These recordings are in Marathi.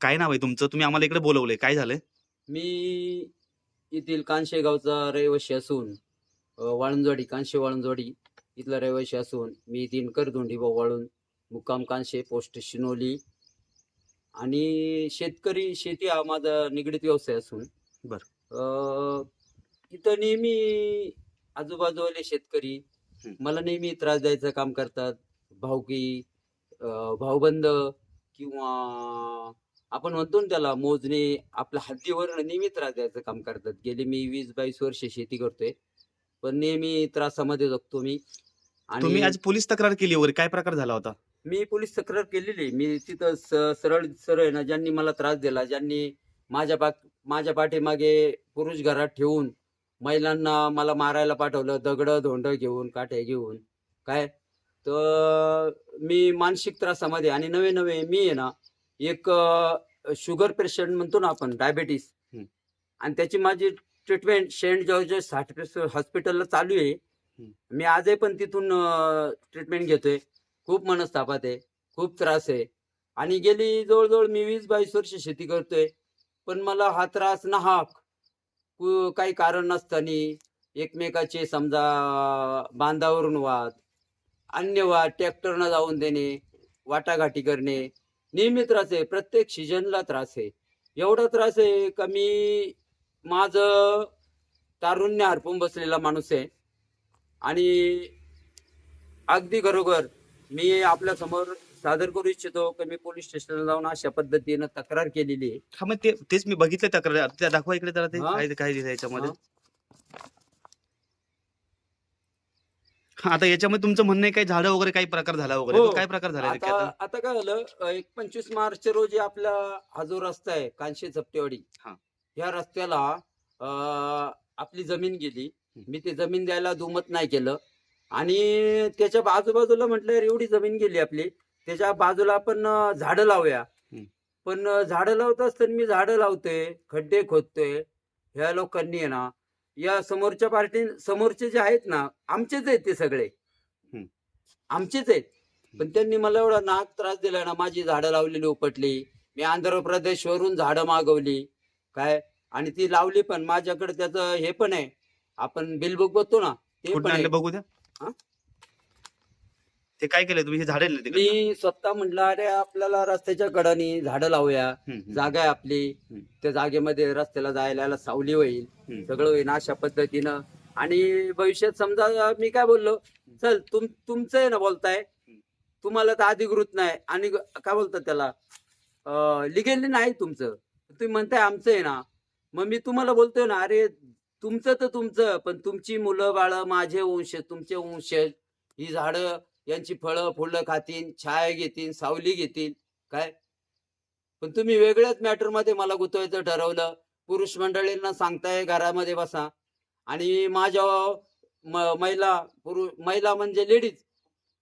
काय नाव आहे तुमचं तुम्ही आम्हाला इकडे बोलवलंय काय झालंय मी येथील कांशे गावचा रहिवासी असून अ, वाळंजवाडी कांशे वाळंजवाडी इथला रहिवासी असून मी दिनकर धोंडीभाऊ वाळून मुक्काम कांशे पोस्ट शिनोली आणि शेतकरी शेती हा माझा निगडीत व्यवसाय असून बर. अ, इथं नेहमी आजूबाजूवाले शेतकरी हं. मला नेहमी त्रास द्यायचं काम करतात भाऊकी अ, भाऊबंद किंवा आपण म्हणतो ना त्याला मोजणे आपल्या हद्दीवर नेहमी त्रास द्यायचं काम करतात. गेली मी वीस बावीस वर्ष शेती करतोय पण नेहमी त्रासामध्ये जगतो मी. तुम्ही आणि आज पोलीस तक्रार केली वगैरे काय प्रकार झाला होता? मी पोलीस तक्रार केलेली. मी तिथं स- सरळ सरळ आहे ना ज्यांनी मला त्रास दिला ज्यांनी माझ्या पाक माझ्या पाठीमागे पुरुष घरात ठेवून महिलांना मला मारायला पाठवलं दगड धोंड घेऊन काठे घेऊन. काय? तर मी मानसिक त्रासामध्ये आणि नवे नवे मी आहे ना एक शुगर पेशंट म्हणतो ना आपण डायबेटीस. आणि त्याची माझी ट्रीटमेंट सेंट जॉर्जेस हॉस्पिटलला चालू आहे. मी आजही पण तिथून ट्रीटमेंट घेतोय. खूप मनस्तापात आहे. खूप त्रास आहे. आणि गेली जवळजवळ मी वीस बावीस वर्ष शेती करतोय. पण मला हा त्रास नाहक कु- काही कारण नसताना एकमेकाचे समजा बांधावरून वाद अन्य वाद ट्रॅक्टरनं जाऊन देणे वाटाघाटी करणे नेहमी त्रास आहे प्रत्येक सीजनला त्रास आहे. एवढा त्रास आहे का मी माझं तारुण्य हरपून बसलेला माणूस आहे. आणि अगदी खरोखर मी आपल्यासमोर सादर करू इच्छितो की मी पोलीस स्टेशनला जाऊन अशा पद्धतीनं तक्रार केलेली आहे. हा मग ते तेच मी बघितलं तक्रार. त्या दाखवा इकडे जरा ते. हा. काय काय दिलं याच्यामध्ये हा. हा, आता याच्यामध्ये तुमचं म्हणणं आहे काही झाडं वगैरे काही प्रकार झाला वगैरे हो. तो काय प्रकार झाला आता आता आता काय झालं अ, एक पंचवीस मार्च रोजी आपला हा जो रस्ता आहे कांशी चपटेवाडी हा. ह्या रस्त्याला अ, आपली जमीन गेली. मी ते जमीन द्यायला दुमत नाही केलं आणि त्याच्या बाजूबाजूला म्हटलं एवढी जमीन गेली आपली त्याच्या बाजूला आपण अ, झाडं लावूया. पण अ, झाडं लावत असताना मी झाडं लावतोय खड्डे खोदतोय ह्या लोकांनी आहे ना या समोरच्या पार्टी समोरचे जे आहेत ना आमचेच आहेत ते सगळे. आमचेच आहेत. पण त्यांनी मला एवढा नाक त्रास दिला ना माझी झाडं लावलेली उपटली. मी आंध्र प्रदेश वरून झाडं मागवली. काय? आणि ती लावली पण माझ्याकडे त्याचं हे पण आहे. आपण बिल बुक बघतो ना ते पण बघू द्या? ते काय केलंय तुम्ही? हे झाडे मी स्वतः म्हटलं अरे आपल्याला रस्त्याच्या कडानी झाडं लावूया. जागा आहे आपली. त्या जागेमध्ये रस्त्याला जायला याला सावली होईल. सगळं होईल अशा पद्धतीनं. आणि भविष्यात समजा मी काय बोललो चल तुम तुमचं आहे ना बोलताय. तुम्हाला तर अधिकृत नाही. आणि काय बोलतात त्याला? लिगली नाही तुमचं. तुम्ही म्हणताय आमचं आहे ना. मग मी तुम्हाला बोलतोय ना अरे तुमचं तर तुमचं पण तुमची मुलं बाळ माझे वंश तुमचे वंशज ही झाडं यांची फळं फुलं खातील छाया घेतील सावली घेतील काय? पण तुम्ही वेगळ्याच मॅटरमध्ये मला गुतवायचं ठरवलं. पुरुष मंडळींना सांगताय घरामध्ये बसा. आणि माझ्या महिला पुरुष महिला म्हणजे लेडीज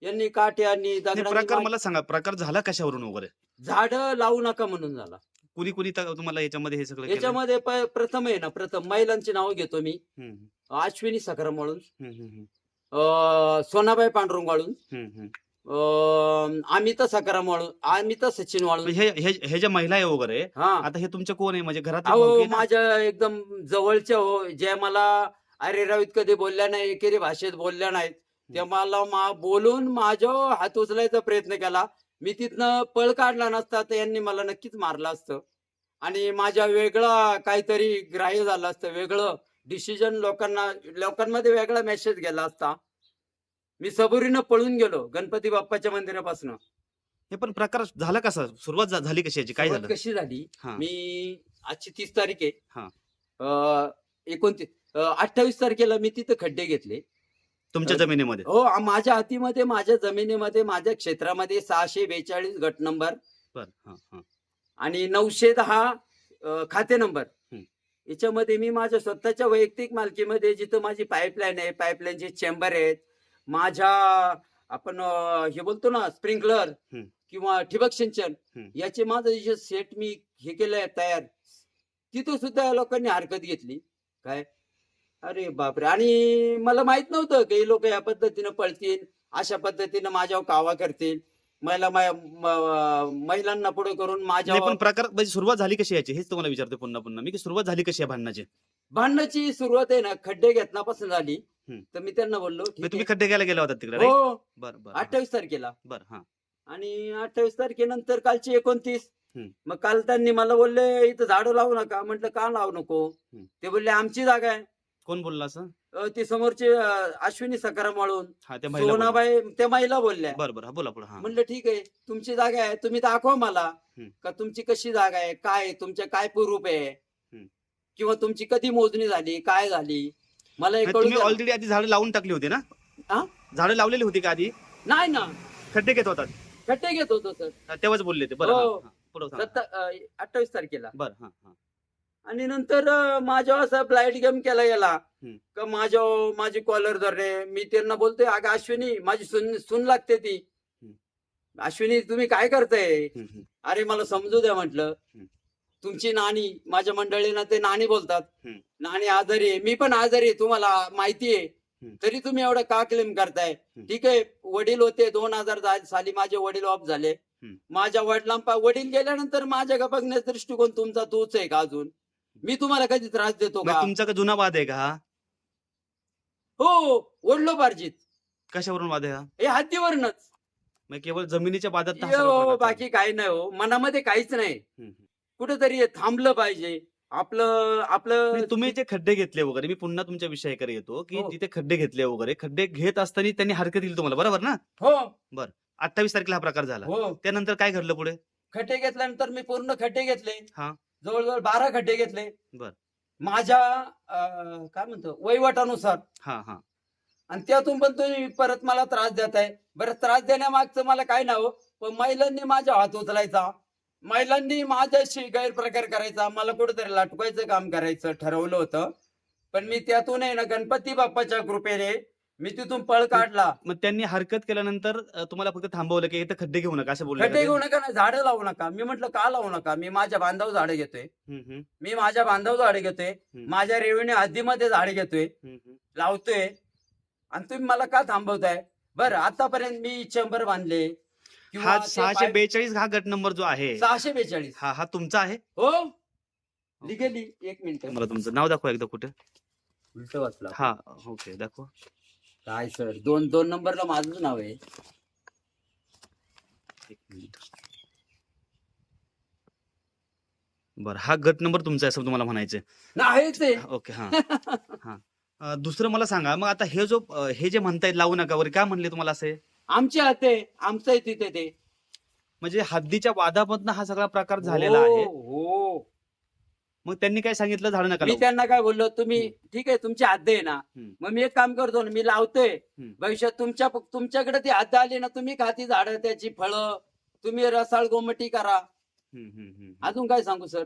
यांनी काठ्यांनी नाही, प्रकार मला सांगा प्रकार झाला कशावरून वगैरे? झाड लावू नका म्हणून झाला. कुणी कुणी तुम्हाला याच्यामध्ये हे सगळं? याच्यामध्ये प्रथम आहे ना प्रथम महिलांची नावं घेतो मी. अश्विनी सखाराम वाळून सोनाबाई पांडुरंग वाळून अमिता सखाराम वाळून अमिता सचिन वाळून हे हे हे ज्या महिला आहे वगैरे हा. आता हे तुमच्या कोण आहे? म्हणजे घरात अहो माझ्या एकदम जवळच्या हो ज्या मला अरे रावीत कधी बोलल्या नाही? एकेरी भाषेत बोलल्या नाहीत. त्या मला मा बोलून माझ्या हात उचलायचा प्रयत्न केला. मी तिथनं पळ काढला नसता तर यांनी मला नक्कीच मारलं असतं. आणि माझ्या वेगळा काहीतरी ग्राह्य झालं असतं वेगळं. डिसिजन लोकांना लोकांमध्ये वेगळा मेसेज गेला असता. मी सबुरीनं पळून गेलो गणपती बाप्पाच्या मंदिरापासून. हे पण प्रकार झाला कसा? सुरुवात झा- झाली कशी याची? काय झालं? कशी झाली? हा. मी आजची तीस तारीख हा. आहे एकोणतीस अठ्ठावीस तारखेला मी तिथं खड्डे घेतले. तुमच्या अ- जमिनीमध्ये? हो आ- माझ्या हातीमध्ये माझ्या जमिनीमध्ये माझ्या क्षेत्रामध्ये सहाशे बेचाळीस गट नंबर. बर. हा, हा. आणि नऊशे दहा अ, खाते नंबर. याच्यामध्ये मी माझ्या स्वतःच्या वैयक्तिक मालकीमध्ये जिथं माझी पाईपलाईन आहे पाईपलाईनचे चेंबर आहेत माझ्या आपण हे बोलतो ना स्प्रिंकलर. किंवा ठिबक सिंचन. याचे माझं जे सेट मी हे केलंय तयार तिथं सुद्धा या लोकांनी हरकत घेतली काय अरे बापरे आणि मला माहीत नव्हतं की लोक या पद्धतीनं पळतील अशा पद्धतीनं माझ्यावर कावा करतील महिला महिलांना पुढे करून माझ्या नाही पण प्रकार म्हणजे सुरुवात झाली कशी याची? हेच तुम्हाला विचारतो पुन्हा पुन्हा. मी की सुरुवात झाली कशी आहे भांडणाची? भांडणाची सुरुवात आहे ना खड्डे घेतण्यापासून झाली. हम्म. तर मी त्यांना बोललो ठीक म्हणजे तुम्ही आहे. खड्डे घ्यायला गेला होता तिकडे right? हो. बरं बरं अठ्ठावीस तारखेला. बरं हा. आणि अठ्ठावीस तारखेनंतर कालची एकोणतीस. हम्म. मग काल त्यांनी मला बोलले इथं झाडं लावू नका. म्हटलं का लावू नको? हम्म. ते बोलले आमची जागा आहे. कोण बोलला असं? ती समोरचे अश्विनी सकाराम वाळून. सोनाबाई त्या महिला बोलल्या. बरं बरं हा बोला पुढे हा. म्हणलं ठीक आहे तुमची जागा आहे तुम्ही दाखवा मला. का तुमची कशी जागा आहे काय तुमच्या काय पूर्व आहे. किंवा तुमची कधी मोजणी झाली काय झाली? मला. ऑलरेडी आधी झाडं लावून टाकली होती ना? हा? झाडं लावलेली होती का आधी? नाही ना. खड्डे घेत होतात. खट्टे घेत होतो सर. तेव्हाच बोलले ते. बरं हो. अठ्ठावीस तारखेला. बरं आणि नंतर माझ्या असं ब्लाइट गेम केला गेला. का माझ्या माझी कॉलर धरणे मी त्यांना बोलतोय अगं अश्विनी माझी सून सून लागते ती. अश्विनी तुम्ही काय करताय. अरे मला समजू द्या म्हटलं. तुमची नानी माझ्या मंडळीनं ते नानी बोलतात. नानी आजारी आहे मी पण आजारी आहे तुम्हाला माहिती आहे. तरी तुम्ही एवढं का क्लेम करताय ठीक आहे वडील होते दोन हजार साली माझे वडील ऑफ झाले. माझ्या वडिलांपा वडील गेल्यानंतर माझ्या बघण्याचा दृष्टिकोन तुमचा तोच आहे का अजून मी तुम्हाला कधी त्रास देतो मग का? तुमचा का जुना वाद आहे का हा? हो ओढलो पार्जित कशावरून वाद आहे हा? हे हद्दीवरनच मग केवळ जमिनीच्या वादात हा सगळा हो, प्रकार चालू. बाकी काही नाही हो. मनामध्ये काहीच नाही. हम्म, हम्म. कुठेतरी थांबलं पाहिजे. आपलं आपलं नाही, तुम्ही जे खड्डे घेतले वगैरे मी पुन्हा तुमच्या विषयाकडे येतो की हो. जिथे खड्डे घेतले वगैरे खड्डे घेत असताना त्यांनी हरकत दिली तुम्हाला बरोबर ना? हो. अठ्ठावीस तारखेला हा प्रकार झाला. हो. त्यानंतर काय घडलं पुढे? खड्डे घेतल्यानंतर मी पूर्ण खड्डे घेतले. हा. जवळजवळ बारा खड्डे घेतले. बर. माझ्या अं, काय म्हणतो वहिवाटानुसार. हा हा. आणि त्यातून पण तुम्ही परत मला त्रास देताय. बरं त्रास देण्यामागचं मला काय नाव? पण महिलांनी माझा हात उचलायचा. महिलांनी माझ्याशी गैरप्रकार करायचा. मला कुठेतरी लाटवायचं काम करायचं ठरवलं होतं. पण मी त्यातून आहे ना गणपती बाप्पाच्या कृपेने मी तिथून पळ काढला. मग त्यांनी हरकत केल्यानंतर अं, तुम्हाला फक्त थांबवलं की इथं खड्डे घेऊ नका असं बोलले खड्डे घेऊ नका ना झाडं लावू नका. मी म्हटलं का लावू नका? मी माझ्या बांधव झाडं घेतोय. मी माझ्या बांधव झाडे घेतोय. माझ्या रेवणी हद्दीमध्ये झाडे घेतोय. लावतोय. आणि तुम्ही मला का थांबवताय? बरं आतापर्यंत मी चेंबर बांधले किंवा हा ते सहाशे बेचाळीस हा गट नंबर जो आहे. सहाशे बेचाळीस. हा हा तुमचा आहे? हो. लिगली एक मिनिट. मला तुमचं नाव दाखवा एकदा कुठे. उलट वाचला. हा ओके दाखवा. काय सर? दोन दोन नंबरला माझंच नाव आहे. एक मिनिट. बरं हा गट नंबर तुमचा आहे असं तुम्हाला म्हणायचंय नाही ते ओके हा. हा. अं, दुसरं मला सांगा मग आता हे जो अं, हे जे म्हणतायत लावू नका वगैरे काय म्हणले तुम्हाला असे? आमचे हाते आमचं आहे तिथे ते. म्हणजे हद्दीच्या वादामधनं हा सगळा प्रकार झालेला आहे. हो हो. मग त्यांनी काय सांगितलं झाडं नका मी लावू. त्यांना काय बोललो तुम्ही ठीक आहे तुमची हद्द आहे ना हम्म. मग मी एक काम करतो ना मी लावतोय हम्म. भविष्यात तुमच्या तुमच्याकडे ती हद्द आली ना तुम्ही खाती झाडं त्याची फळं तुम्ही रसाळ गोमटी करा हम्म, हम्म, हम्म. अजून काय सांगू सर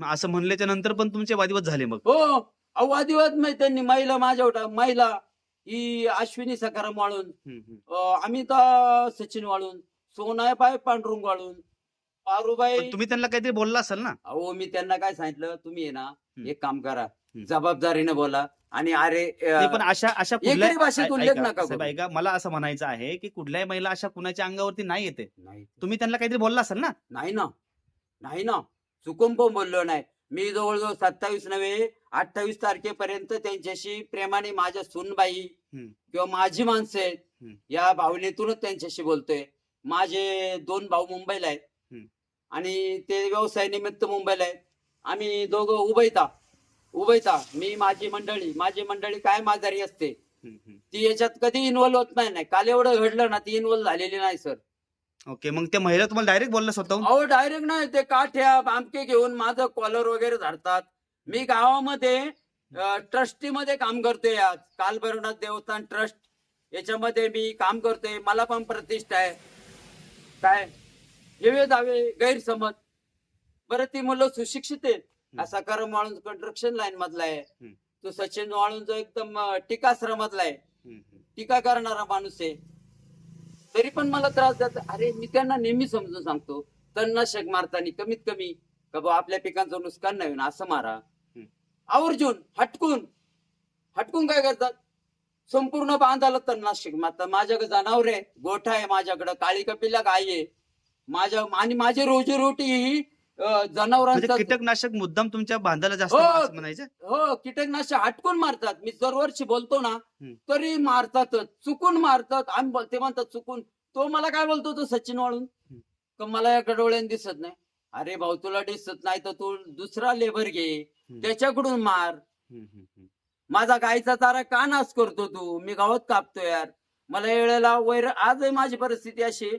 मग असं म्हणल्याच्या नंतर पण तुमचे वादिवाद झाले मग हो अहो वादिवाद माहिती त्यांनी महिला माझ्या होता महिला ही अश्विनी सकाराम वाळून हम्म, हम्म. अं, अमिता सचिन वाळून सोनाबाई पांडुरंग वाळून पारुबाई पण तुम्ही त्यांना काहीतरी बोलला असाल ना अहो मी त्यांना काय सांगितलं तुम्ही आहे ना एक काम करा. जबाबदारीने बोला आणि अरे अं, नाही, पण अशा अशा एकरी कुठल्याही भाषेत ऐका, उल्लेख नका साहेब, करू. ऐका मला असं म्हणायचं आहे की कुठल्याही महिला अशा कुणाच्या अंगावरती नाही येते नाही तुम्ही त्यांना काहीतरी बोलला असाल ना नाही ना नाही ना चुकून पण बोललो नाही मी जवळजवळ सत्तावीस नव्हे अठ्ठावीस तारखेपर्यंत त्यांच्याशी प्रेमाने माझ्या सुनबाई हम्म. किंवा माझी माणसं आहेत हम्म. या भावनेतूनच त्यांच्याशी बोलतोय माझे दोन भाऊ मुंबईला आहेत. आणि ते व्यवसाय निमित्त मुंबईला आहेत. आम्ही दोघं उभयता उभयता मी माझी मंडळी माझी मंडळी काय माजारी असते. ती याच्यात कधी इन्व्हॉल्व होत नाही नाही. काल एवढं घडलं ना ती इन्व्हॉल्व झालेली नाही सर ओके मग त्या महिला तुम्हाला डायरेक्ट बोलला स्वतःहून? अहो डायरेक्ट नाही. ते काठ्या बामके घेऊन माझं कॉलर वगैरे धरतात. मी गावामध्ये ट्रस्टी मध्ये काम करतोय आज. कालभैरवनाथ देवस्थान ट्रस्ट याच्यामध्ये मी काम करतोय. मला पण प्रतिष्ठा आहे. काय? येवे दावे गैरसमज. बरं ती मुलं सुशिक्षित आहेत. हा सकाराम वाळून कंस्ट्रक्शन लाईन मधला आहे. तो सचिन वाळून जो एकदम टीकाश्रमातला आहे. टीका करणारा माणूस आहे. तरी पण मला त्रास देत अरे मी त्यांना नेहमी समजून सांगतो तणनाशक मारताना कमीत कमी का बुवा आपल्या पिकांचं नुकसान नाही होईन असं मारा. आवर्जून हटकून हटकून काय करतात? संपूर्ण बांधाला तणनाशक आता माझ्याकडे जनावर आहे गोठा आहे माझ्याकडे काळी कपिला गाय आहे. माझ्या आणि माझी रोजीरोटी ही अं, म्हणजे जनावरांचा कीटकनाशक मुद्दाम तुमच्या बांधाला जास्त हो. असं म्हणायचं हो कीटकनाशक हटकून मारतात मी दरवर्षी बोलतो ना हम्म. तरी मारतातच चुकून मारतात आम्ही बोल- ते म्हणतात चुकून तो मला काय बोलतो तो सचिन वाळून हम्म. का मला या डोळ्याने दिसत नाही अरे भाऊ तुला दिसत नाही तर तू दुसरा लेबर घे हम्म. त्याच्याकडून मार हम्म, हम्म, हम्म. माझा गायचा चारा का नाश करतो तू मी गावात कापतो यार मला वेळेला वैर आजही माझी परिस्थिती अशी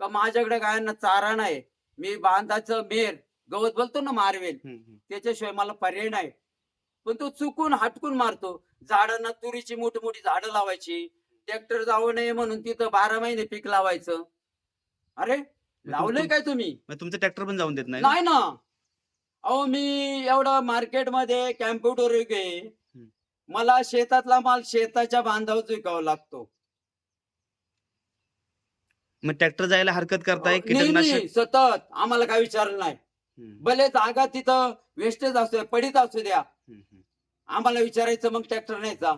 का माझ्याकडे गायांना चारा नाही मी बांधाचं मेर गवत बोलतो ना मारवेल. त्याच्याशिवाय मला पर्याय नाही. पण तो चुकून हटकून मारतो. झाडांना तुरीची मोठी मोठी झाडं लावायची ट्रॅक्टर जाऊ नये म्हणून तिथं बारा महिने पीक लावायचं. अरे लावलंय काय तुम्ही? तुमचं ट्रॅक्टर पण जाऊन देत नाही ना? अहो मी एवढं मार्केटमध्ये कॅम्प्युटर मला शेतातला माल शेताच्या बांधावर विकावा लागतो. मग ट्रॅक्टर जायला हरकत करताय कीटकनाशक सतत. आम्हाला काय विचारलं नाही. हम्म, भले जागा तिथं वेस्टेज असू द्या पडीत असू द्या. हम्म, हम्म. आम्हाला विचारायचं मग ट्रॅक्टर न्यायचा.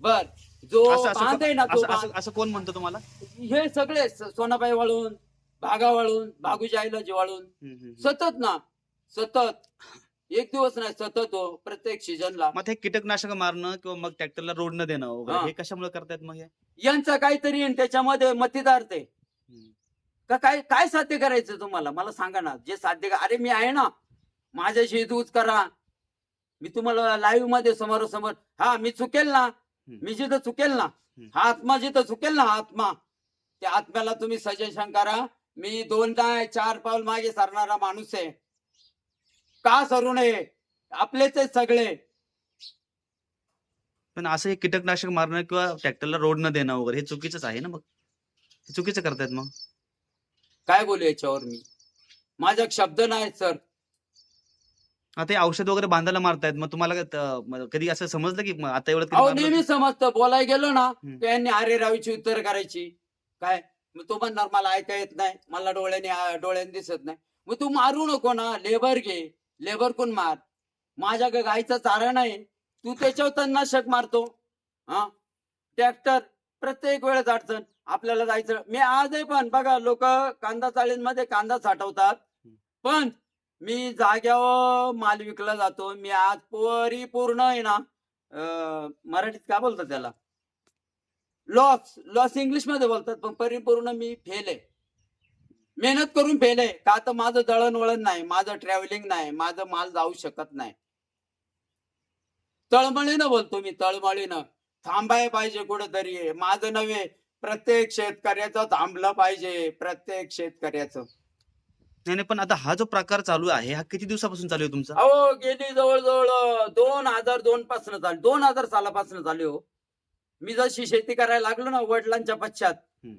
बर. जो असं- असं- बांध आहे ना तो असं- बांध. असं- असं कोण म्हणतो तुम्हाला? हे सगळे स- सोनाबाई वाळून भागा वाळून भागूजी आईलाजी वाळून हम्म, हम्म, हम्म. सतत ना. सतत. एक दिवस नाही सतत हो प्रत्येक सीजनला मग हे कीटकनाशक मारणं किंवा मग ट्रॅक्टरला रोड न देणं वगैरे हा. हे कशामुळे करतायत मग हे? यांचं काहीतरी आहे त्याच्यामध्ये मतीदार ते. का काय काय साध्य करायचं तुम्हाला? मला सांगा ना. जे साध्य अरे मी आहे ना. माझ्याशी तूच करा. मी तुम्हाला लाईव्हमध्ये समोरासमोर हा मी चुकेल ना. मी जिथं चुकेल ना. हा आत्मा जिथं चुकेल ना हा आत्मा. त्या आत्म्याला तुम्ही सजेशन करा. मी दोनदा चार पाऊल मागे सरणारा माणूस आहे. का सरू नये? आपलेच सगळे. पण असं हे कीटकनाशक मारणं किंवा ट्रॅक्टरला रोड न देणं वगैरे हे चुकीचंच आहे ना मग? हे चुकीचं करतायत मग. काय बोलू याच्यावर मी? माझा शब्द नाही सर. आता हे औषध वगैरे बांधायला मारतायत. मग तुम्हाला काय त- म- कधी असं समजलं की आता एवढं कधी अहो मारलं? नेहमी समजतं. बोलायला गेलो ना हम्म. त्यांनी अरे रावीची उत्तर करायची. काय? मग तो म्हणणार मला ऐका येत नाही. मला डोळ्याने आ- डोळ्याने दिसत नाही. मग तू मारू नको ना. लेबर घे. लेबर कोण मार? माझ्या ग- गाईचा चारा नाही. तू त्याच्यावर तणनाशक मारतो. हा? ट्रॅक्टर. प्रत्येक वेळेस अडचण. आपल्याला जायचं. मी आजही पण बघा लोक कांदा चाळींमध्ये कांदा साठवतात. पण मी जाग्यावर माल विकला जातो. मी आज परिपूर्ण आहे ना मराठीत काय बोलतात त्याला? लॉस लॉस इंग्लिशमध्ये बोलतात पण परिपूर्ण मी फेल आहे. मेहनत करून फेल आहे. का तर माझं दळणवळण नाही माझं ट्रॅव्हलिंग नाही माझं माल जाऊ शकत नाही. तळमळीनं बोलतो मी तळमळीनं. थांबाय पाहिजे कुठंतरी. माझं नव्हे प्रत्येक शेतकऱ्याचं थांबलं पाहिजे प्रत्येक शेतकऱ्याचं. नाही नाही पण आता हा जो प्रकार चालू आहे हा किती दिवसापासून चालू आहे तुमचा? अहो गेली जवळजवळ दोन हजार दोन पासून चालू दोन हजार सालापासून चालू हो. मी जशी शेती करायला लागलो ना वडिलांच्या पश्चात हम्म.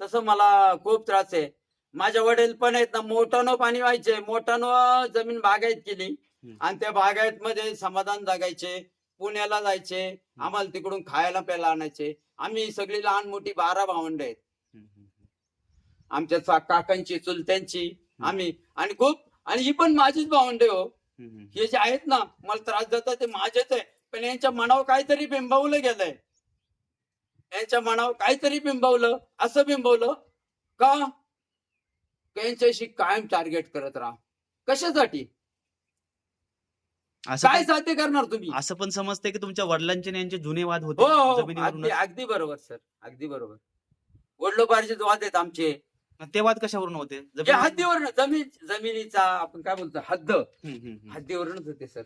तसं मला खूप त्रास आहे. माझ्या वडील पण आहेत ना मोठ्यानं पाणी व्हायचे मोठ्यानं जमीन बागायत केली. हम्म. आणि त्या बागायत मध्ये समाधान जगायचे पुण्याला जायचे आम्हाला तिकडून खायला प्यायला आणायचे. आम्ही सगळी लहान मोठी बारा भावंड आहेत. आमच्या काकांची चुलत्यांची आम्ही. आणि खूप आणि ही पण माझीच भावंडे हो. हे जे आहेत ना मला त्रास देतात ते माझेच आहे. पण यांच्या मनावर काहीतरी बिंबवलं गेलंय. यांच्या मनावर काहीतरी बिंबवलं. असं बिंबवलं का? का यांच्याशी कायम टार्गेट करत राहा? कशासाठी? असं काय पण- साध्य करणार तुम्ही? असं पण समजतंय की तुमच्या वडिलांचे आणि यांचे जुने वाद होते हो हो अगदी जमिनीवरून अगदी बरोबर सर. अगदी बरोबर. वडलोपार्जित वाद आहेत आमचे. ते वाद कशावरून होते? जे जमिनीवरून? हद्दीवर जमीन जमिनीचा आपण काय बोलतो? हद्द. हम्म, हम्म, हम्म. हद्दीवरूनच होते सर.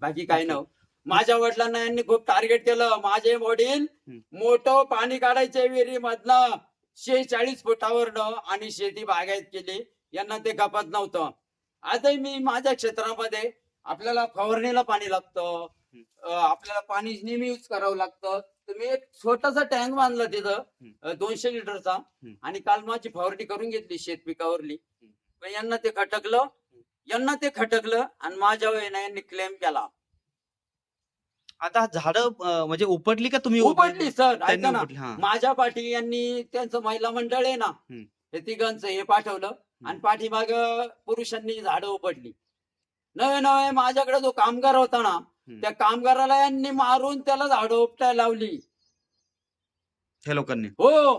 बाकी काय नव्ह माझ्या वडिलांना यांनी खूप टार्गेट केलं. माझे वडील हम्म. मोठं पाणी काढायचे विहिरी मधनं शेचाळीस फुटावरनं आणि शेती बागायत केली. यांना ते खपत नव्हतं. आजही मी माझ्या क्षेत्रामध्ये आपल्याला फवारणीला पाणी लागतं. अं, आपल्याला पाणी नेहमी यूज करावं लागतं. तर मी एक छोटासा टँक बांधला तिथं अं, दोनशे लिटरचा. आणि काल माझी फवारणी करून घेतली शेत पिकावरली. पण यांना ते खटकलं. यांना ते खटकलं आणि माझ्या वेळेला यांनी क्लेम केला. आता झाड म्हणजे उपटली का तुम्ही उपटली सर. त्यांनी ऐका ना. उपटली हा. माझ्या पाठी यांनी त्यांचं महिला मंडळ आहे ना हम्म. हे तिघांचं हे पाठवलं. आणि पाठीमाग पुरुषांनी झाडं उपटली. नवे नवे माझ्याकडे जो कामगार होता ना. त्या कामगाराला यांनी मारून त्याला झाडं उपटायला लावली. ह्या लोकांनी. हो.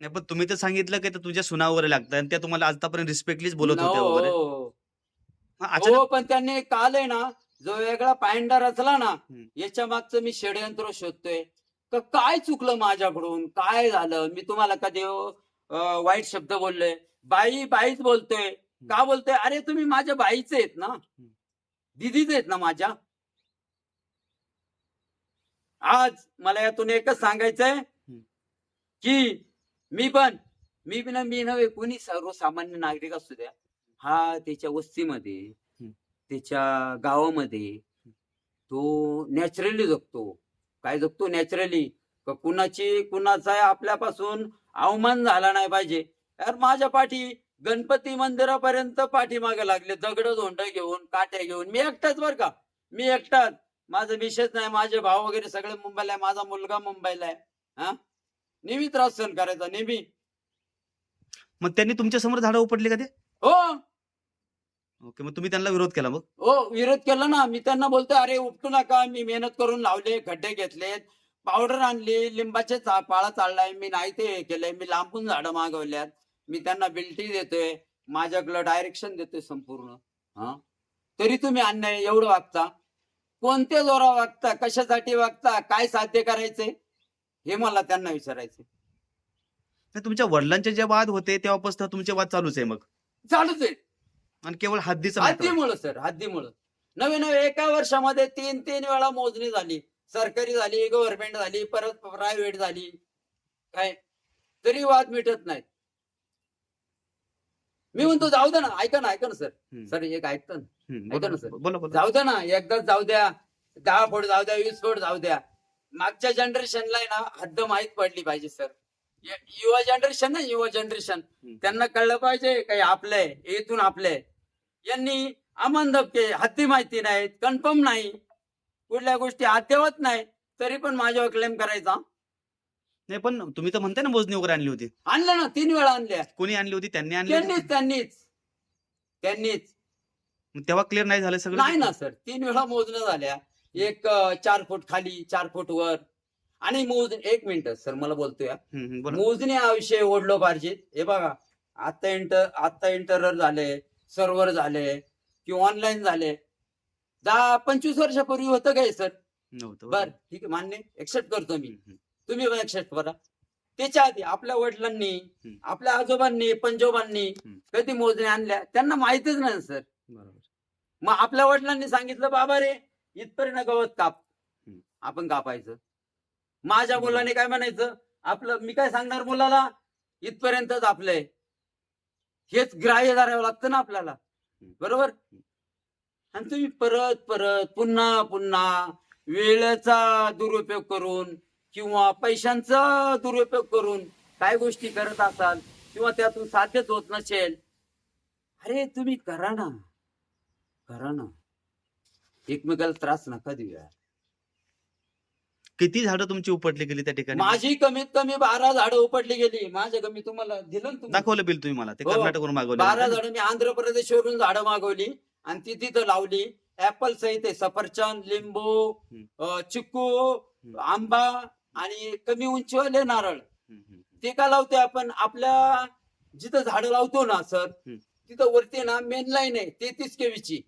नाही पण तुम्ही तर सांगितलं की ते तुझ्या सुना वगैरे लागतात आणि त्या तुम्हाला आतापर्यंत रिस्पेक्टलीच बोलत होत्या वगैरे. हो मग अचानक हो पण त्यांनी काल आहे ना जो वेगळा पायंडा रचला ना हम्म. याच्या मागचं मी षडयंत्र शोधतोय. का काय चुकलं माझ्याकडून? काय झालं? मी तुम्हाला कधी अं, वाईट शब्द बोललोय? बाई बाईच बोलतोय. का बोलतोय? अरे तुम्ही माझ्या बाईचे आहेत ना. दिदीचे आहेत ना माझ्या. आज मला यातून एकच सांगायचंय की मी पण मी पण मी नव्हे कोणी सर्वसामान्य नागरिक असू द्या. हा त्याच्या वस्तीमध्ये त्याच्या गावामध्ये तो नॅचरली जगतो. काय जगतो नॅचरली कुणाची कुणाचा आपल्यापासून अवमान झाला नाही पाहिजे? यार माझ्या पाठी गणपती मंदिरापर्यंत पाठीमागे लागले. दगड धोंड घेऊन काट्या घेऊन. मी एकटाच बर का? मी एकटाच. माझं विशेष नाही माझे भाऊ वगैरे सगळे मुंबईला आहे. माझा मुलगा मुंबईला आहे. हा? नेहमी त्रास सहन करायचा नेहमी. मग त्यांनी तुमच्यासमोर झाडं उपटली का ते? हो. ओके मग तुम्ही त्यांना विरोध केला मग? हो विरोध केला ना. मी त्यांना बोलतो अरे उपटू नका. मी मेहनत करून लावले खड्डे घेतलेत पावडर आणली लिंबाचे चा- पाळा चाललाय. मी नाही ते हे केलंय. मी लांबून झाडं मागवल्यात. मी त्यांना बिल्टी देतोय माझ्याकडं डायरेक्शन देतोय संपूर्ण. हा? तरी तुम्ही अन्याय एवढं वागता. कोणत्या जोरा वागता कशासाठी वागता काय साध्य करायचंय हे मला त्यांना विचारायचं नाही, तुमच्या वडिलांचे जे वाद होते तेव्हापासून तुमचे वाद चालूच आहे मग? चालूच आहे. आणि केवळ हद्दीचं matter आहे. हद्दीमुळं सर हद्दीमुळं. नवे नवे एका वर्षामध्ये तीन तीन वेळा मोजणी झाली. सरकारी झाली गव्हर्नमेंट झाली परत प्रायव्हेट झाली. काय? तरी वाद मिटत नाहीत. मी म्हणतो जाऊ दे ना ऐका ना ऐका ना सर. सर एक ऐकतं ना. ऐका ना सर. बोला बोला. जाऊ द्या ना एकदाच जाऊ द्या. दहा फूट जाऊ द्या वीस फूट जाऊ द्या. मागच्या जनरेशनला ना हद्द माहीत पडली पाहिजे सर. युवा जनरेशन ना युवा जनरेशन. त्यांना कळलं पाहिजे काही आपलंय इथून आपलंय. यांनी अमन धपके हद्दी माहिती नाहीत कन्फर्म नाही. कुठल्या गोष्टी अद्ययावत नाही तरी पण माझ्यावर क्लेम करायचा. नाही पण तुम्ही तर म्हणताय ना मोजणी वगैरे आणली होती. आणलं ना तीन वेळा आणल्या. कोणी आणली होती? त्यांनी आणली होती? त्यांनीच त्यांनीच. त्यांनीच. मग तेव्हा क्लिअर नाही झालं सगळं? नाही ना सर तीन वेळा मोजण्या झाल्या. एक अं, चार फूट खाली चार फूट वर. आणि मोज एक मिनिट सर मला बोलतोय. हम्म, हम्म, बोला. मोजणी हा विषय ओढलो पाहिजे. हे बघा आता इंटर आता इंटरर झाले सर्व्हर झाले किंवा ऑनलाईन झाले. दहा पंचवीस वर्षापूर्वी होतं काय सर नव्हतं बर ठीक आहे मान्य. एक्सेप्ट करतो मी. हम्म, हम्म. तुम्ही एक्सेप्ट करा त्याच्या आधी आपल्या वडिलांनी. आपल्या आजोबांनी पंजोबांनी. कधी मोजण्या आणल्या? त्यांना माहितच नाही सर. बरोबर. मग आपल्या वडिलांनी सांगितलं बाबा रे इथपर्यंत गवत काप. आपण कापायचं. माझ्या. मुलाने काय म्हणायचं? आपलं मी काय सांगणार मुलाला? इथपर्यंतच आपलंय. हेच ग्राह्य धरावं लागतं ना आपल्याला. बरोबर? आणि तुम्ही परत परत पुन्हा पुन्हा वेळेचा दुरुपयोग करून किंवा पैशांचा दुरुपयोग करून काय गोष्टी करत असाल किंवा त्यातून साध्यच होत नसेल अरे तुम्ही करा ना. करा ना. एकमेकाला त्रास नका देऊया. किती झाडं तुमची उपटली गेली त्या ठिकाणी? माझी कमीत कमी बारा झाडं उपटली गेली. माझ्या कमी तुम्हाला दिलं ना तुम्ही? दाखवलं बिल तुम्ही मला. ते हो. कर्नाटकवरून मागवलं बारा झाडं मी आंध्र प्रदेशवरून झाडं मागवली आणि ती तिथं लावली. ऍपल सहित आहे सफरचंद लिंबू हम्म. अं, चिक्कू आंबा आणि कमी उंचीवाले नारळ. ते का लावते आपण? आपल्या जिथं झाडं लावतो ना सर. तिथं वरती ना मेन लाईन आहे तेहतीस केवीची.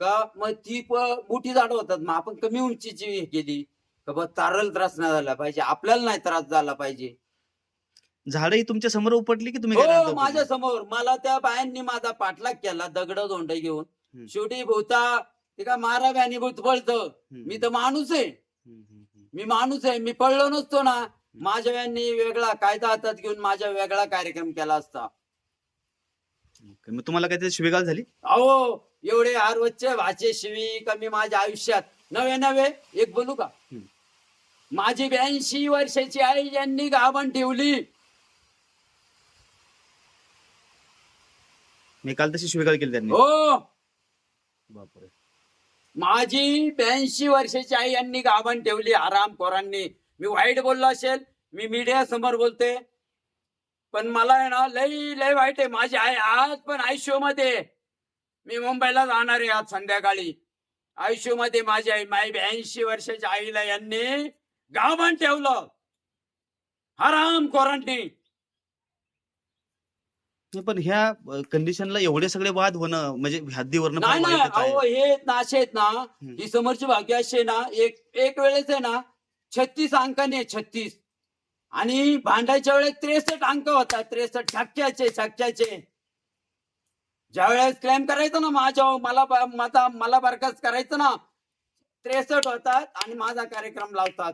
का मग ती मोठी झाडं होतात. मग आपण कमी उंचीची केली. का बा तारल त्रास नाही झाला पाहिजे. आपल्याला नाही त्रास झाला पाहिजे. झाडं ही तुमच्यासमोर उपटली की तुम्ही हो? माझ्यासमोर. मला त्या बायांनी माझा पाठलाग केला दगड धोंड घेऊन. शेवटी भोवता ते का मारा व्यानी भूत पळत मी तर माणूस आहे. मी माणूस आहे मी पळलो नसतो ना. माझ्या व्यांनी वेगळा कायदा हातात घेऊन माझा वेगळा कार्यक्रम केला असता. ओके, मग तुम्हाला काहीतरी शिवेगाळ झाली? अहो एवढे आरवच्चे भाचे शिवी कमी माझ्या आयुष्यात. नवे नवे एक बोलू का? हम्म. माझी ब्याऐंशी वर्षाची आई यांनी गाभण ठेवली. मी काल तशी शिवेगाळ केली त्यांनी. हो. बापरे. माझी ब्याऐंशी वर्षाची आई यांनी गाभण ठेवली आराम कोरांनी मी वाईट बोललो असेल मी मीडिया समोर बोलते. पण मला आहे ना लई लई वाईट आहे. माझी आई आज पण आयुष्यमध्ये मी मुंबईला जाणार आहे आज संध्याकाळी. आयुष्यमध्ये माझी आई माझी ब्याऐंशी वर्षाच्या आईला यांनी गाभण ठेवलं. हराम क्वारंटीन नाही, पण ह्या कंडिशनला एवढे सगळे वाद होणं म्हणजे हद्दीवरनं नाही फार नाही वाईटच आहे. अहो हे ना असे आहेत ना ही समोरची भाग्य अशी आहे ना एक एक वेळेस आहे ना छत्तीस अंकाने आहे, छत्तीस. आणि भांडायच्या वेळेस त्रेसष्ट अंक होतात त्रेसष्ट छक्क्याचे छक्क्याचे ज्या वेळेस क्लेम करायचं ना माझ्या मला ब- माझा मला बरखास्त करायचं ना त्रेसष्ट होतात आणि माझा कार्यक्रम लावतात.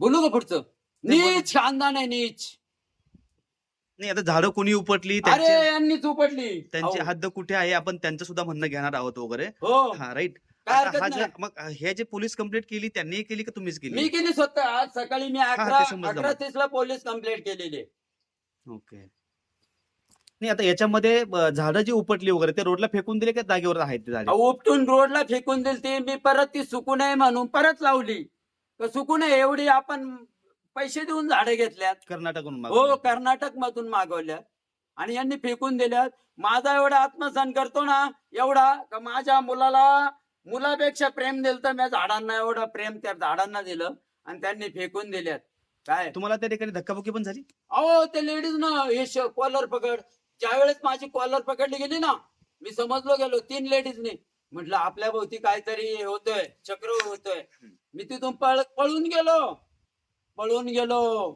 बोलू का पुढचं. नीच खानदान आहे नीच. नाही आता झाडं कोणी उपटली अरे त्यांची यांनीच उपडली त्यांची अहो, हद्द कुठे आहे आपण त्यांचं सुद्धा म्हणणं घेणार आहोत वगैरे. हो. हा राईट काय आता हरकत हा नाही. जे मग हे जे पोलीस कंप्लेंट केली त्यांनी केली का तुम्हीच मी केली केली स्वतः. आज सकाळी मी अकरा ते समजलं अकरा मला. तीस ला पोलीस कंप्लेंट केलेली. आहे. ओके. नाही आता याच्यामध्ये अ, झाडं जी उपटली वगैरे ते रोडला फेकून दिले का जागेवर आहेत ते झाडे? अहो, उपटून रोडला फेकून दिली ती मी परत ती सुकू नये म्हणून परत लावली. तर सुकू नये एवढी आपण पैसे देऊन झाडे घेतल्यात. कर्नाटकहून हो मागवले. कर्नाटक मधून मागवल्या आणि यांनी फेकून दिल्यात. माझा एवढा आत्मसन करतो ना एवढा का माझ्या मुलाला मुलापेक्षा प्रेम दिलं तर मी झाडांना एवढं प्रेम त्या झाडांना दिलं आणि त्यांनी फेकून दिल्यात. काय? तुम्हाला त्या ठिकाणी धक्काबुक्की पण झाली? अहो ते लेडीज ना हे कॉलर पकड. ज्या वेळेस माझी कॉलर पकडली गेली ना मी समजलो गेलो तीन लेडीजने म्हटलं आपल्या भोवती काहीतरी होतोय चक्र होतोय. मी तिथून पळ पळून गेलो. पळून गेलो.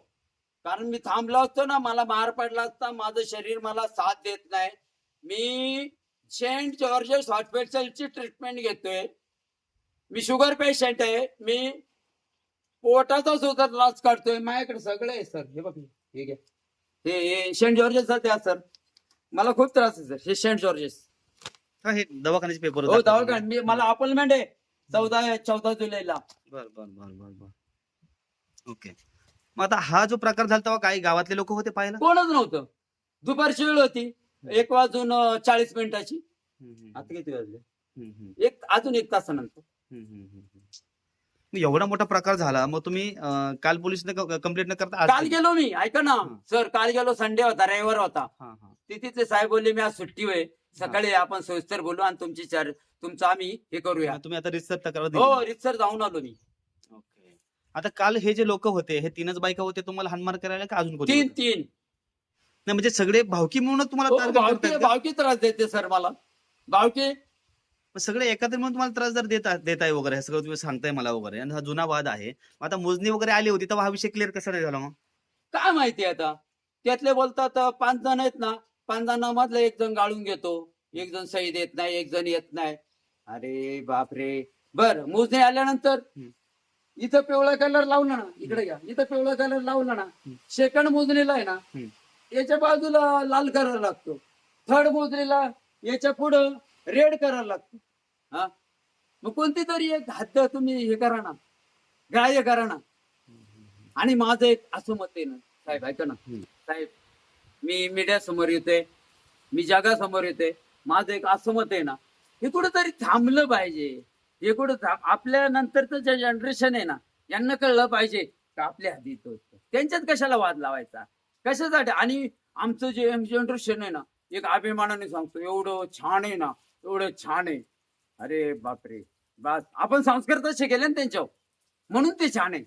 कारण मी थांबलो असतो ना मला मार पडला असता माझं शरीर मला साथ देत नाही. मी सेंट जॉर्जेस हॉस्पिटलची ट्रीटमेंट घेतोय. मी शुगर पेशंट आहे. मी पोटाचा सुद्धा त्रास काढतोय माझ्याकडे सगळं आहे सर. हे बघ हे घ्या हे सेंट जॉर्जेस द्या सर. मला खूप त्रास आहे सर. हे सेंट जॉर्जेस. हा हे दवाखान्याचे पेपर हो दवाखान मी मला अपॉइंटमेंट आहे. चौदा चौदा जुलैला. बर बर बर बर बर. ओके. मग आता हा जो प्रकार झाला तेव्हा काही गावातले लोक होते पाहायला? कोणच नव्हतं. दुपारची वेळ होती. एक वाजून अं, चाळीस मिनिटाची. आता किती वाजले? एक अजून एक तासानंतर. मग एवढा मोठा प्रकार झाला मग तुम्ही अं, काल पोलीस कंप्लेंट न करता आज काल केली? गेलो मी. ऐका ना. हा. सर काल गेलो संडे होता रविवार होता. हा, हा. ते तिथले साहेब बोलले मी आज सुट्टी होय सकाळी आपण सविस्तर बोलू आणि तुमची चर तुमचं आम्ही हे करूया. मग तुम्ही आता रिसर्च तक्रार हो रितसर जाऊन आलो मी. आता काल हे जे लोक होते हे तीनच बायका होते तुम्हाला हानमार करायला का अजून कोणी तीन होते? तीन. नाही म्हणजे सगळे भावकी म्हणून तुम्हाला हो, भावकी करतायत का? भावकी त्रास देते सर मला. भावकी? मग सगळे एकत्र म्हणून तुम्हाला त्रास जर देत देताय वगैरे हे सगळं तुम्ही सांगताय मला वगैरे आणि हा जुना वाद आहे. मग आता मोजणी वगैरे आली होती तेव्हा हा विषय क्लिअर कसा नाही झाला मग? काय माहिती आता? त्यातले बोलतात अं, पाच जण आहेत ना पाच जणांमधलं एक जण गाळून घेतो. एक जण सही देत नाही एक जण येत नाही. अरे बापरे. बर मोजणी आल्यानंतर हम्म. इथं पिवळा कलर लावला ना इकडे घ्या. इथं पिवळा कलर लावला ना सेकंड मोजणीला आहे ना. याच्या बाजूला लाल करायला लागतो. थर्ड मोजणीला याच्या पुढं रेड करायला लागतो. हा? मग कोणती तरी एक हद्द तुम्ही हे करा ना ग्राह्य करा ना. आणि माझं एक असं मत आहे ना साहेब ऐका ना. साहेब मी मीडिया समोर येतोय मी जगासमोर येतोय. माझं एक असं मत आहे ना हे कुठंतरी थांबलं पाहिजे. हे आपल्या नंतरचं जे जनरेशन आहे ना यांना कळलं पाहिजे का आपल्या हातीत त्यांच्यात कशाला वाद लावायचा? कशासाठी? आणि आमचं जे जनरेशन आहे ना एक अभिमानाने सांगतो एवढं छान आहे ना एवढं छान आहे. अरे बापरे! बस आपण संस्कार तसे केले ना त्यांच्यावर. म्हणून ते छान आहे.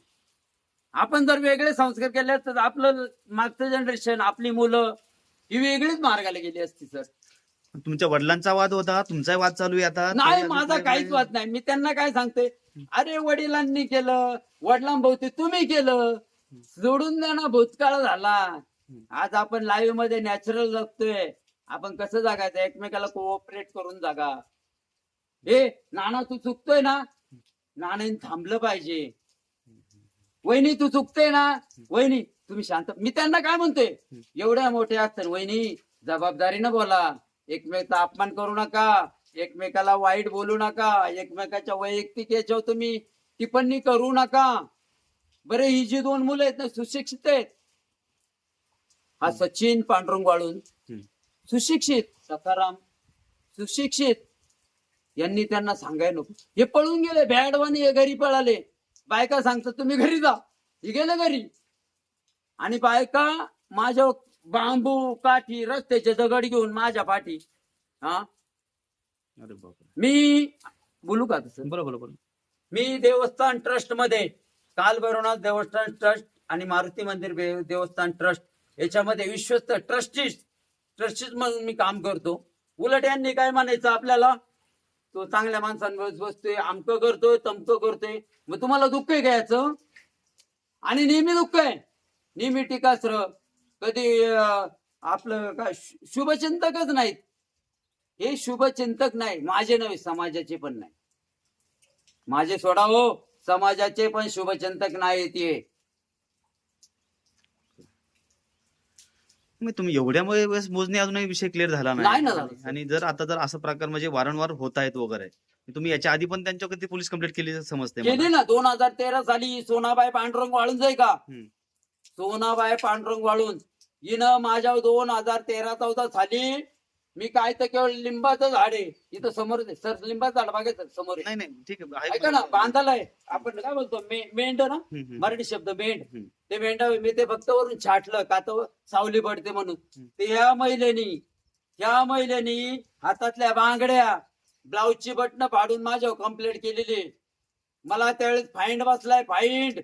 आपण जर वेगळे संस्कार केले तर आपलं मागचं जनरेशन आपली मुलं ही वेगळीच मार्गाला गेली असती सर. तुमच्या वडिलांचा वाद होता तुमचा वाद चालू आहे आता. नाही माझा काहीच वाद नाही. मी त्यांना काय सांगते? अरे वडिलांनी केलं वडिलांभोवती तुम्ही केलं. सोडून द्या ना भूतकाळ झाला. आज आपण लाईव्हमध्ये नॅचरल जगतोय. आपण कसं जगायचं? एकमेकाला कोऑपरेट करून जागा. हे नाना तू चुकतोय ना? नाण्याने थांबलं पाहिजे. वहिनी तू चुकतोय ना? वहिनी तुम्ही शांत मी त्यांना काय म्हणतोय? एवढ्या मोठ्या असतात. वहिनी जबाबदारीनं बोला. एकमेकचा अपमान करू नका एकमेकाला वाईट बोलू नका एकमेकाच्या वैयक्तिक याच्यावर तुम्ही टिप्पणी करू नका. बरे ही जी दोन मुलं आहेत ना सुशिक्षित आहेत. हा सचिन पांडुरंग वाळून. सुशिक्षित सखाराम सुशिक्षित यांनी त्यांना सांगायला नको. हे पळून गेले बॅडवानी हे घरी पळाले. बायका सांगतात तुम्ही घरी जा. हे गेले घरी. आणि बायका माझ्या बांबू काठी रस्त्याचे दगड घेऊन माझ्या पाठी. हा? अरे बापरे. मी बोलू का तसं बरोबर बरोबर मी देवस्थान ट्रस्टमध्ये काल भैरवनाथ देवस्थान ट्रस्ट आणि मारुती मंदिर बे- देवस्थान ट्रस्ट याच्यामध्ये विश्वस्त ट्रस्टीज ट्रस्टीज म्हणून मी काम करतो. उलट यांनी काय म्हणायचं आपल्याला? तो चांगल्या माणसांवर बसतोय अमकं करतोय तमकं करतोय. मग तुम्हाला दुःख आहे का याचं? आणि नेहमी दुःख आहे. नेहमी टीकास्त्र कधी आपलं काय शुभचिंतकच नाहीत हे शुभचिंतक नाही माझे नव्हे समाजाचे पण नाही माझे सोडा हो समाजाचे पण शुभचिंतक नाही ते मग तुम्ही एवढ्यामुळे वेळेस मोजणी अजूनही विषय क्लिअर झाला नाही ना आणि- झाला, सर. आणि जर आता जर असं प्रकार म्हणजे वारंवार होत आहेत वगैरे तुम्ही याच्या आधी पण त्यांच्यावर कधी पोलीस कंप्लेंट केली समजते मला. केली ना दोन हजार तेरा साली सोनाबाई पांडुरंग वाळून जाई का हम्म. सोनाबाई पांडुरंग वाळून हिनं माझ्या दोन हजार तेरा चौदा साली मी काय तर केवळ लिंबाचं झाड आहे. इथं समोर आहे. सर लिंबाचं झाड बघायचं समोर आहे. नाही नाही ठीक आहे. आहे ऐका ना बांधालाय आपण काय बोलतो? मे- मेंढ ना. मराठी शब्द मेंढ. हम्म. ते मेंढा मी ते फक्त वरून छाटलं. का तर सावली पडते म्हणून. ते ह्या महिलेनी ह्या महिलेनी हातातल्या बांगड्या ब्लाऊजची बटणं फाडून माझ्यावर कंप्लेंट केलेली आहे. मला त्यावेळेस फाईंड बसलाय. फाईंड!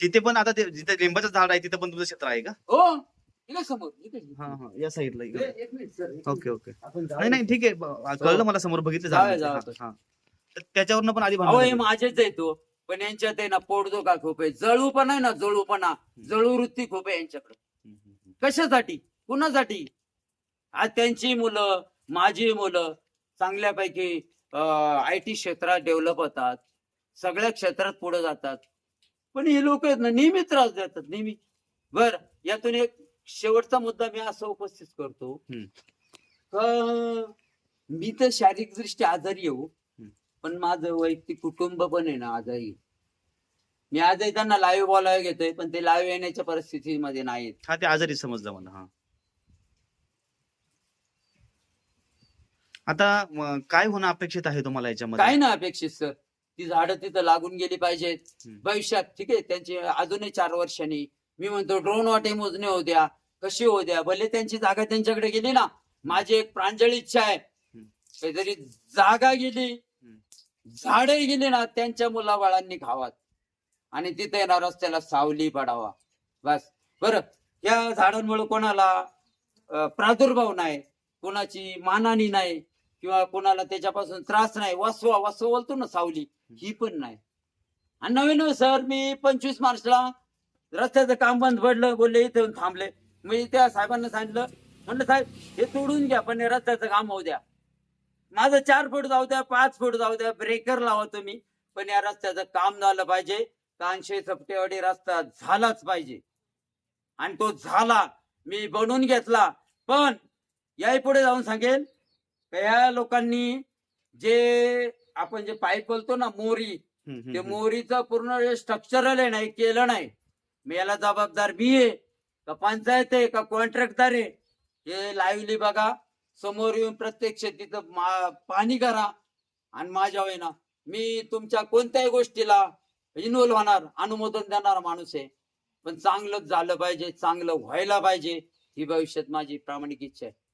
तिथे पण आता ते जिथे लिंबाचं झाड आहे तिथे पण तुमचं क्षेत्र आहे का? हो. इकडे समोर इकडे. हा हा. या साईडला ए, एक मिनिट सर. एक ओके. ओके नाही नाही ठीक आहे. ब- कळलं मला समोर बघितलं. हा, हा. तर त्याच्यावरनं पण आधी अहो भांडण हे झालं. माझेच आहे तो. पण यांच्यात आहे ना पोटदोखा खूप आहे. जळू पण आहे ना जळूपणा. जळू वृत्ती खूप आहे यांच्याकडे. हम्म, हम्म, हम्म. कशासाठी? कुणासाठी? आज त्यांची मुलं माझी मुलं चांगल्यापैकी आय टी क्षेत्रात डेव्हलप होतात. सगळ्या क्षेत्रात पुढे जातात. पण हे लोक आहेत ना नेहमी त्रास देतात नेहमी. बर यातून एक शेवटचा मुद्दा मी असा उपस्थित करतो. का मी तर शारीरिक दृष्ट्या आजारी येऊ हम्म. पण माझं वैयक्तिक कुटुंब पण आहे ना आजारी. मी आजही त्यांना लाईव्ह बोलायला घेतोय पण ते लाईव्ह येण्याच्या परिस्थितीमध्ये नाहीत. हा ते आजारी समजलं मला हा. आता काय होणं अपेक्षित आहे तुम्हाला याच्यामध्ये? काय ना अपेक्षित सर ती झाडं तिथं लागून गेली पाहिजेत. हम्म. भविष्यात ठीक आहे त्यांची अजूनही चार वर्षांनी. मी म्हणतो ड्रोन वाटे मोजणे होऊ द्या कशी होऊ द्या भले त्यांची जागा त्यांच्याकडे गेली ना माझी एक प्रांजळ इच्छा आहे. काहीतरी जागा गेली झाडही गेली ना त्यांच्या मुलाबाळांनी खावात. आणि तिथे येणार रस्त्याला सावली पडावा. बस. बरं या झाडांमुळे कोणाला अं, प्रादुर्भाव नाही कोणाची मानहानी नाही किंवा कोणाला त्याच्यापासून त्रास नाही वसवा वसव बोलतो ना सावली ही पण नाही. आणि नवीन सर मी पंचवीस मार्चला रस्त्याचं काम बंद पडलं बोलले इथे थांबले. मी त्या साहेबांना सांगितलं म्हणलं साहेब हे तोडून घ्या पण रस्त्याचं काम होऊ द्या. माझं चार फूट जाऊ द्या पाच फूट जाऊ द्या ब्रेकर लावा तुम्ही पण या रस्त्याचं काम झालं पाहिजे. कानशे सपटेवाडी रस्ता झालाच पाहिजे. आणि तो झाला मी बनवून घेतला. पण याही पुढे जाऊन सांगेल या लोकांनी जे आपण जे पाईप बोलतो ना मोरी ते. मोरीचं पूर्ण स्ट्रक्चरल आहे नाही केलं नाही. मी याला जबाबदार मी आहे का पंचायत आहे का कॉन्ट्रॅक्टर आहे हे लाईव्हली बघा. समोर येऊन प्रत्यक्ष तिथं मा- पाणी करा. आणि माझ्या वेळेना मी तुमच्या कोणत्याही गोष्टीला इन्व्हॉल्व होणार अनुमोदन देणारा माणूस आहे. पण चांगलंच झालं पाहिजे चांगलं व्हायला पाहिजे ही भविष्यात माझी प्रामाणिक इच्छा आहे.